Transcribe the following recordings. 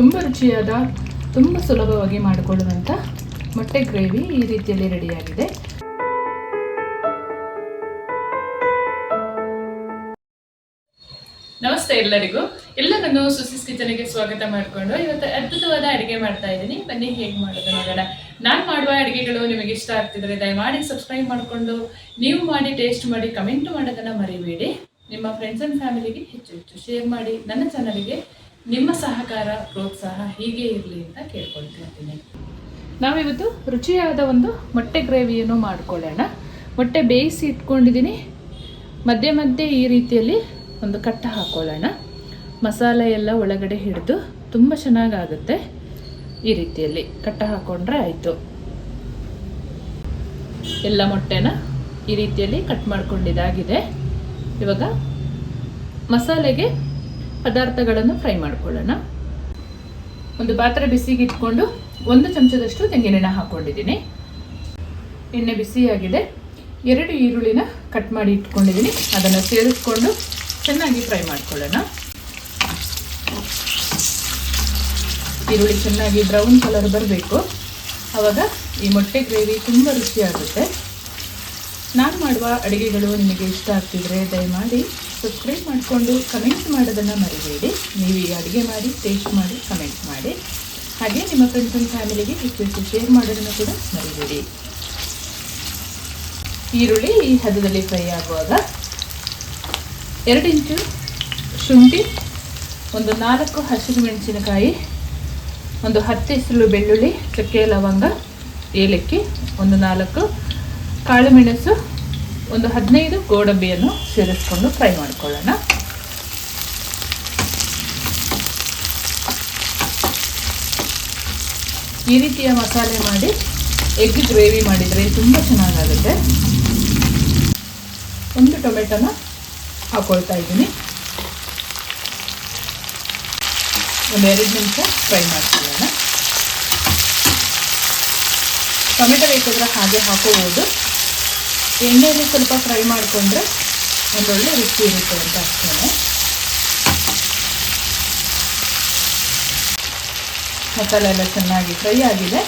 ತುಂಬ ರುಚಿಯಾದ, ತುಂಬ ಸುಲಭವಾಗಿ ಮಾಡಿಕೊಳ್ಳುವಂಥ ಮೊಟ್ಟೆ ಗ್ರೇವಿ ಈ ರೀತಿಯಲ್ಲಿ ರೆಡಿಯಾಗಿದೆ. ನಮಸ್ತೆ ಎಲ್ಲರಿಗೂ. ಎಲ್ಲರನ್ನು ಸುಸಿಸ್ ಕಿಚನ್ಗೆ ಸ್ವಾಗತ ಮಾಡಿಕೊಂಡು ಇವತ್ತು ಅದ್ಭುತವಾದ ಅಡುಗೆ ಮಾಡ್ತಾ ಇದ್ದೀನಿ. ಬನ್ನಿ, ಹೇಗೆ ಮಾಡೋದು ನೋಡೋಣ. ನಾನು ಮಾಡುವ ಅಡುಗೆಗಳು ನಿಮಗೆ ಇಷ್ಟ ಆಗ್ತಿದ್ರೆ ದಯಮಾಡಿ ಸಬ್ಸ್ಕ್ರೈಬ್ ಮಾಡಿಕೊಂಡು, ನೀವು ಮಾಡಿ ಟೇಸ್ಟ್ ಮಾಡಿ ಕಮೆಂಟ್ ಮಾಡೋದನ್ನು ಮರಿಬೇಡಿ. ನಿಮ್ಮ ಫ್ರೆಂಡ್ಸ್ ಆ್ಯಂಡ್ ಫ್ಯಾಮಿಲಿಗೆ ಹೆಚ್ಚು ಹೆಚ್ಚು ಶೇರ್ ಮಾಡಿ. ನನ್ನ ಚಾನಲಿಗೆ ನಿಮ್ಮ ಸಹಕಾರ, ಪ್ರೋತ್ಸಾಹ ಹೀಗೆ ಇರಲಿ ಅಂತ ಕೇಳ್ಕೊಳ್ತಿರ್ತೀನಿ. ನಾವಿವತ್ತು ರುಚಿಯಾದ ಒಂದು ಮೊಟ್ಟೆ ಗ್ರೇವಿಯನ್ನು ಮಾಡ್ಕೊಳ್ಳೋಣ. ಮೊಟ್ಟೆ ಬೇಯಿಸಿ ಇಟ್ಕೊಂಡಿದ್ದೀನಿ. ಮಧ್ಯೆ ಮಧ್ಯೆ ಈ ರೀತಿಯಲ್ಲಿ ಒಂದು ಕಟ್ಟ ಹಾಕ್ಕೊಳ್ಳೋಣ ಮಸಾಲೆ ಎಲ್ಲ ಒಳಗಡೆ ಹಿಡಿದು ತುಂಬ ಚೆನ್ನಾಗಾಗುತ್ತೆ ಈ ರೀತಿಯಲ್ಲಿ. ಕಟ್ಟ ಹಾಕ್ಕೊಂಡ್ರೆ ಆಯಿತು. ಎಲ್ಲ ಮೊಟ್ಟೆನ ಈ ರೀತಿಯಲ್ಲಿ ಕಟ್ ಮಾಡ್ಕೊಂಡಿದ್ದಾಗಿದೆ. ಇವಾಗ ಮಸಾಲೆಗೆ ಪದಾರ್ಥಗಳನ್ನು ಫ್ರೈ ಮಾಡ್ಕೊಳ್ಳೋಣ. ಒಂದು ಪಾತ್ರೆ ಬಿಸಿಗೆ ಇಟ್ಕೊಂಡು ಒಂದು ಚಮಚದಷ್ಟು ತೆಂಗಿನೆಣ್ಣೆ ಹಾಕ್ಕೊಂಡಿದ್ದೀನಿ. ಎಣ್ಣೆ ಬಿಸಿಯಾಗಿದೆ. ಎರಡು ಈರುಳ್ಳಿನ ಕಟ್ ಮಾಡಿ ಇಟ್ಕೊಂಡಿದ್ದೀನಿ. ಅದನ್ನು ಸೇರಿಸ್ಕೊಂಡು ಚೆನ್ನಾಗಿ ಫ್ರೈ ಮಾಡ್ಕೊಳ್ಳೋಣ. ಈರುಳ್ಳಿ ಚೆನ್ನಾಗಿ ಬ್ರೌನ್ ಕಲರ್ ಬರಬೇಕು. ಆವಾಗ ಈ ಮೊಟ್ಟೆ ಗ್ರೇವಿ ತುಂಬ ರುಚಿಯಾಗುತ್ತೆ. ನಾನು ಮಾಡುವ ಅಡುಗೆಗಳು ನಿಮಗೆ ಇಷ್ಟ ಆಗ್ತಿದ್ರೆ ದಯಮಾಡಿ ಸಬ್ಸ್ಕ್ರೈಬ್ ಮಾಡಿಕೊಂಡು ಕಮೆಂಟ್ ಮಾಡೋದನ್ನು ಮರಿಬೇಡಿ. ನೀವು ಈ ಅಡುಗೆ ಮಾಡಿ ಟೇಸ್ಟ್ ಮಾಡಿ ಕಮೆಂಟ್ ಮಾಡಿ. ಹಾಗೆ ನಿಮ್ಮ ಫ್ರೆಂಡ್ಸ್ ಆ್ಯಂಡ್ ಫ್ಯಾಮಿಲಿಗೆ ಹೆಚ್ಚು ಶೇರ್ ಮಾಡೋದನ್ನು ಕೂಡ ಮರಿಬೇಡಿ. ಈರುಳ್ಳಿ ಈ ಹದದಲ್ಲಿ ಫ್ರೈ ಆಗುವಾಗ ಎರಡು ಇಂಚು ಶುಂಠಿ, ಒಂದು ನಾಲ್ಕು ಹಸಿರು ಮೆಣಸಿನಕಾಯಿ, ಒಂದು ಹತ್ತು ಹೆಸರು ಬೆಳ್ಳುಳ್ಳಿ, ಚಕ್ಕೆ ಲವಂಗ, ಏಲಕ್ಕಿ, ಒಂದು ನಾಲ್ಕು ಕಾಳುಮೆಣಸು ಒಂದು ಹದಿನೈದು ಗೋಡಂಬಿಯನ್ನು ಸೇರಿಸ್ಕೊಂಡು ಫ್ರೈ ಮಾಡ್ಕೊಳ್ಳೋಣ. ಈ ರೀತಿಯ ಮಸಾಲೆ ಮಾಡಿ ಎಗ್ ಗ್ರೇವಿ ಮಾಡಿದರೆ ತುಂಬ ಚೆನ್ನಾಗಾಗುತ್ತೆ. ಒಂದು ಟೊಮೆಟೊನ ಹಾಕೊಳ್ತಾ ಇದ್ದೀನಿ. ಒಂದು ಎರಡು ನಿಮಿಷ ಫ್ರೈ ಮಾಡ್ಕೊಳ್ಳೋಣ. ಟೊಮೆಟೊ ಬೇಕಾದ್ರೆ ಹಾಗೆ ಹಾಕೋಬೋದು. ಎಣ್ಣೆಯಲ್ಲಿ ಸ್ವಲ್ಪ ಫ್ರೈ ಮಾಡಿಕೊಂಡ್ರೆ ಒಂದೊಳ್ಳೆ ರುಚಿ ಇರುತ್ತೆ ಅಂತ ಅಷ್ಟೇ ಮಸಾಲೆ ಎಲ್ಲ ಚೆನ್ನಾಗಿ ಫ್ರೈ ಆಗಿದೆ.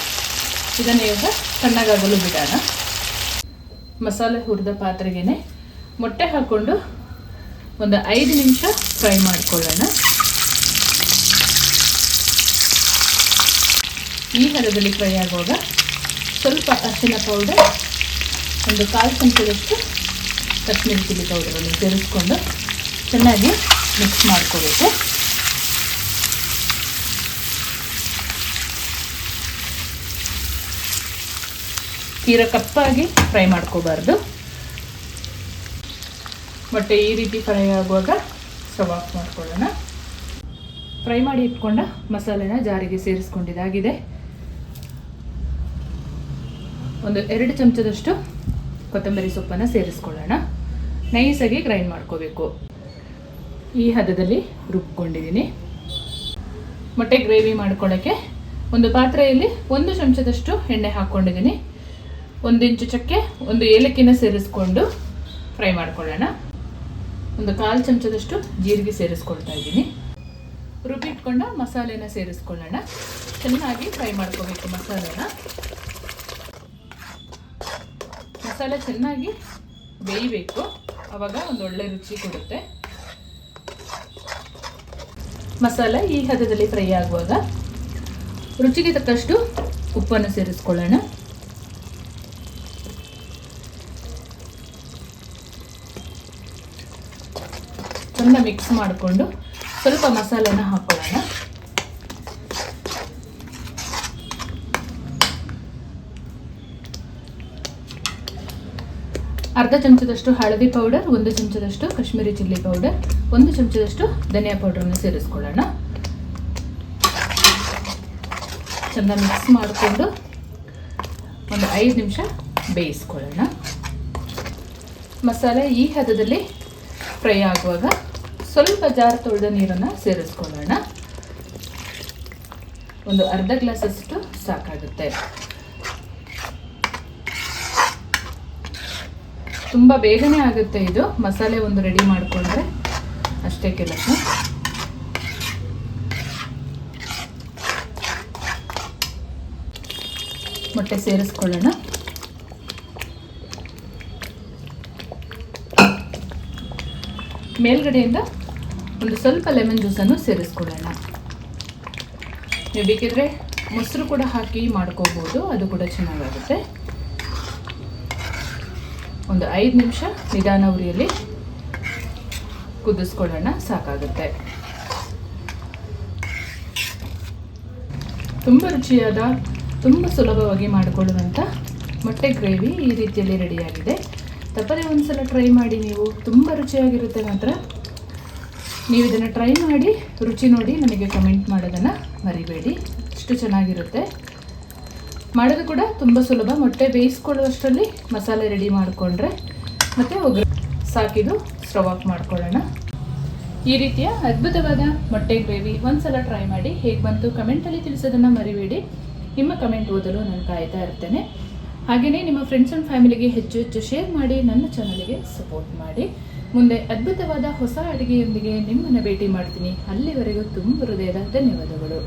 ಇದನ್ನು ಈಗ ತಣ್ಣಗಾಗಲು ಬಿಡೋಣ. ಮಸಾಲೆ ಹುರಿದ ಪಾತ್ರೆಗೇನೆ ಮೊಟ್ಟೆ ಹಾಕ್ಕೊಂಡು ಒಂದು ಐದು ನಿಮಿಷ ಫ್ರೈ ಮಾಡಿಕೊಳ್ಳೋಣ. ಈ ಹದದಲ್ಲಿ ಫ್ರೈ ಆಗುವಾಗ ಸ್ವಲ್ಪ ಅರಿಶಿನ ಪೌಡರ್ ಒಂದು ಕಾಲು ಚಮಚದಷ್ಟು ಕಾಶ್ಮೀರಿ ಚಿಲ್ಲಿ ಪೌಡರನ್ನು ಸೇರಿಸ್ಕೊಂಡು ಚೆನ್ನಾಗಿ ಮಿಕ್ಸ್ ಮಾಡ್ಕೋಬೇಕು. ತೀರಾ ಕಪ್ಪಾಗಿ ಫ್ರೈ ಮಾಡ್ಕೋಬಾರ್ದು. ಮೊಟ್ಟೆ ಈ ರೀತಿ ಫ್ರೈ ಆಗುವಾಗ ಸ್ಟವ್ ಆಫ್ ಮಾಡ್ಕೊಳ್ಳೋಣ. ಫ್ರೈ ಮಾಡಿ ಇಟ್ಕೊಂಡ ಮಸಾಲೆನ ಜಾರಿಗೆ ಸೇರಿಸ್ಕೊಂಡಿದ್ದಾಗಿದೆ. ಒಂದು ಎರಡು ಚಮಚದಷ್ಟು ಕೊತ್ತಂಬರಿ ಸೊಪ್ಪನ್ನು ಸೇರಿಸ್ಕೊಳ್ಳೋಣ. ನೈಸಾಗಿ ಗ್ರೈಂಡ್ ಮಾಡ್ಕೋಬೇಕು. ಈ ಹದದಲ್ಲಿ ರುಬ್ಕೊಂಡಿದ್ದೀನಿ. ಮೊಟ್ಟೆ ಗ್ರೇವಿ ಮಾಡ್ಕೊಳ್ಳೋಕ್ಕೆ ಒಂದು ಪಾತ್ರೆಯಲ್ಲಿ ಒಂದು ಚಮಚದಷ್ಟು ಎಣ್ಣೆ ಹಾಕ್ಕೊಂಡಿದ್ದೀನಿ. ಒಂದು ಇಂಚು ಚಕ್ಕೆ, ಒಂದು ಏಲಕ್ಕಿನ ಸೇರಿಸ್ಕೊಂಡು ಫ್ರೈ ಮಾಡ್ಕೊಳ್ಳೋಣ. ಒಂದು ಕಾಲು ಚಮಚದಷ್ಟು ಜೀರಿಗೆ ಸೇರಿಸ್ಕೊಳ್ತಾ ಇದ್ದೀನಿ. ರುಬ್ಬಿಟ್ಕೊಂಡ ಮಸಾಲೆನ ಸೇರಿಸ್ಕೊಳ್ಳೋಣ. ಚೆನ್ನಾಗಿ ಫ್ರೈ ಮಾಡ್ಕೋಬೇಕು ಮಸಾಲೆನ. ಮಸಾಲೆ ಚೆನ್ನಾಗಿ ಬೇಯಬೇಕು. ಆವಾಗ ಒಂದು ಒಳ್ಳೆ ರುಚಿ ಕೊಡುತ್ತೆ. ಮಸಾಲೆ ಈ ಹದದಲ್ಲಿ ಫ್ರೈ ಆಗುವಾಗ ರುಚಿಗೆ ತಕ್ಕಷ್ಟು ಉಪ್ಪನ್ನು ಸೇರಿಸ್ಕೊಳ್ಳೋಣ. ಚೆನ್ನಾಗಿ ಮಿಕ್ಸ್ ಮಾಡಿಕೊಂಡು ಸ್ವಲ್ಪ ಮಸಾಲೆನ ಹಾಕೊಳ್ಳೋಣ ಅರ್ಧ ಚಮಚದಷ್ಟು ಹಳದಿ ಪೌಡರ್, ಒಂದು ಚಮಚದಷ್ಟು ಕಾಶ್ಮೀರಿ ಚಿಲ್ಲಿ ಪೌಡರ್, ಒಂದು ಚಮಚದಷ್ಟು ಧನಿಯಾ ಪೌಡರನ್ನು ಸೇರಿಸ್ಕೊಳ್ಳೋಣ. ಚೆಂದ ಮಿಕ್ಸ್ ಮಾಡಿಕೊಂಡು ಒಂದು ಐದು ನಿಮಿಷ ಬೇಯಿಸ್ಕೊಳ್ಳೋಣ. ಮಸಾಲೆ ಈ ಹದದಲ್ಲಿ ಫ್ರೈ ಆಗುವಾಗ ಸ್ವಲ್ಪ ಜಾರ್ ತೊಳೆದ ನೀರನ್ನು ಸೇರಿಸ್ಕೊಳ್ಳೋಣ. ಒಂದು ಅರ್ಧ ಗ್ಲಾಸಷ್ಟು ಸಾಕಾಗುತ್ತೆ. ತುಂಬ ಬೇಗನೆ ಆಗುತ್ತೆ ಇದು. ಮಸಾಲೆ ಒಂದು ರೆಡಿ ಮಾಡಿಕೊಂಡ್ರೆ ಅಷ್ಟೇ ಕೆಲಸ. ಮೊಟ್ಟೆ ಸೇರಿಸ್ಕೊಳ್ಳೋಣ. ಮೇಲ್ಗಡೆಯಿಂದ ಒಂದು ಸ್ವಲ್ಪ ಲೆಮನ್ ಜ್ಯೂಸನ್ನು ಸೇರಿಸ್ಕೊಳ್ಳೋಣ. ನೀವು ಬೇಕಿದ್ರೆ ಮೊಸರು ಕೂಡ ಹಾಕಿ ಮಾಡ್ಕೋಬೋದು, ಅದು ಕೂಡ ಚೆನ್ನಾಗಾಗುತ್ತೆ. ಒಂದು ಐದು ನಿಮಿಷ ನಿಧಾನ ಉರಿಯಲ್ಲಿ ಕುದಿಸ್ಕೊಳ್ಳೋಣ, ಸಾಕಾಗುತ್ತೆ. ತುಂಬ ರುಚಿಯಾದ, ತುಂಬ ಸುಲಭವಾಗಿ ಮಾಡಿಕೊಳ್ಳುವಂಥ ಮೊಟ್ಟೆ ಗ್ರೇವಿ ಈ ರೀತಿಯಲ್ಲಿ ರೆಡಿಯಾಗಿದೆ. ತಪ್ಪದೇ ಒಂದ್ಸಲ ಟ್ರೈ ಮಾಡಿ ನೀವು, ತುಂಬ ರುಚಿಯಾಗಿರುತ್ತೆ ಮಾತ್ರ. ನೀವು ಇದನ್ನು ಟ್ರೈ ಮಾಡಿ, ರುಚಿ ನೋಡಿ ನನಗೆ ಕಮೆಂಟ್ ಮಾಡೋದನ್ನು ಮರಿಬೇಡಿ. ಇಷ್ಟು ಚೆನ್ನಾಗಿರುತ್ತೆ. ಮಾಡೋದು ಕೂಡ ತುಂಬ ಸುಲಭ. ಮೊಟ್ಟೆ ಬೇಯಿಸ್ಕೊಳ್ಳುವಷ್ಟರಲ್ಲಿ ಮಸಾಲೆ ರೆಡಿ ಮಾಡಿಕೊಂಡ್ರೆ ಮತ್ತು ಒಗ್ಗರಣೆ ಸಾಕಿದು ಸ್ಟವ್ ಆಫ್ ಮಾಡ್ಕೊಳ್ಳೋಣ. ಈ ರೀತಿಯ ಅದ್ಭುತವಾದ ಮೊಟ್ಟೆ ಗ್ರೇವಿ ಒಂದ್ಸಲ ಟ್ರೈ ಮಾಡಿ ಹೇಗೆ ಬಂತು ಕಮೆಂಟಲ್ಲಿ ತಿಳಿಸೋದನ್ನು ಮರಿಬೇಡಿ. ನಿಮ್ಮ ಕಮೆಂಟ್ ಓದಲು ನಾನು ಕಾಯ್ತಾ ಇರ್ತೇನೆ. ಹಾಗೆಯೇ ನಿಮ್ಮ ಫ್ರೆಂಡ್ಸ್ ಆ್ಯಂಡ್ ಫ್ಯಾಮಿಲಿಗೆ ಹೆಚ್ಚು ಹೆಚ್ಚು ಶೇರ್ ಮಾಡಿ, ನನ್ನ ಚಾನಲಿಗೆ ಸಪೋರ್ಟ್ ಮಾಡಿ. ಮುಂದೆ ಅದ್ಭುತವಾದ ಹೊಸ ಅಡುಗೆಯೊಂದಿಗೆ ನಿಮ್ಮನ್ನು ಭೇಟಿ ಮಾಡ್ತೀನಿ. ಅಲ್ಲಿವರೆಗೂ ತುಂಬ ಹೃದಯದ ಧನ್ಯವಾದಗಳು.